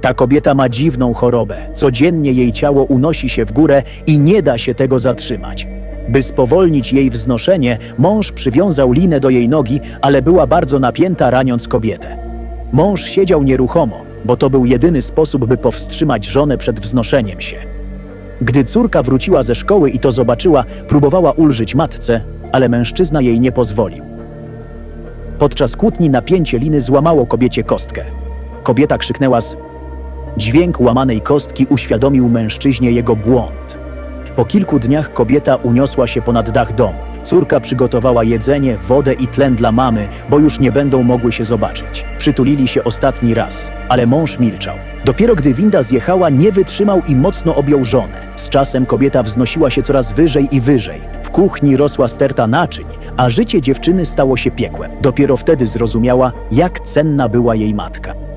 Ta kobieta ma dziwną chorobę. Codziennie jej ciało unosi się w górę i nie da się tego zatrzymać. By spowolnić jej wznoszenie, mąż przywiązał linę do jej nogi, ale była bardzo napięta, raniąc kobietę. Mąż siedział nieruchomo, bo to był jedyny sposób, by powstrzymać żonę przed wznoszeniem się. Gdy córka wróciła ze szkoły i to zobaczyła, próbowała ulżyć matce, ale mężczyzna jej nie pozwolił. Podczas kłótni napięcie liny złamało kobiecie kostkę. Kobieta krzyknęła z... Dźwięk łamanej kostki uświadomił mężczyźnie jego błąd. Po kilku dniach kobieta uniosła się ponad dach domu. Córka przygotowała jedzenie, wodę i tlen dla mamy, bo już nie będą mogły się zobaczyć. Przytulili się ostatni raz, ale mąż milczał. Dopiero gdy winda zjechała, nie wytrzymał i mocno objął żonę. Z czasem kobieta wznosiła się coraz wyżej i wyżej. W kuchni rosła sterta naczyń, a życie dziewczyny stało się piekłem. Dopiero wtedy zrozumiała, jak cenna była jej matka.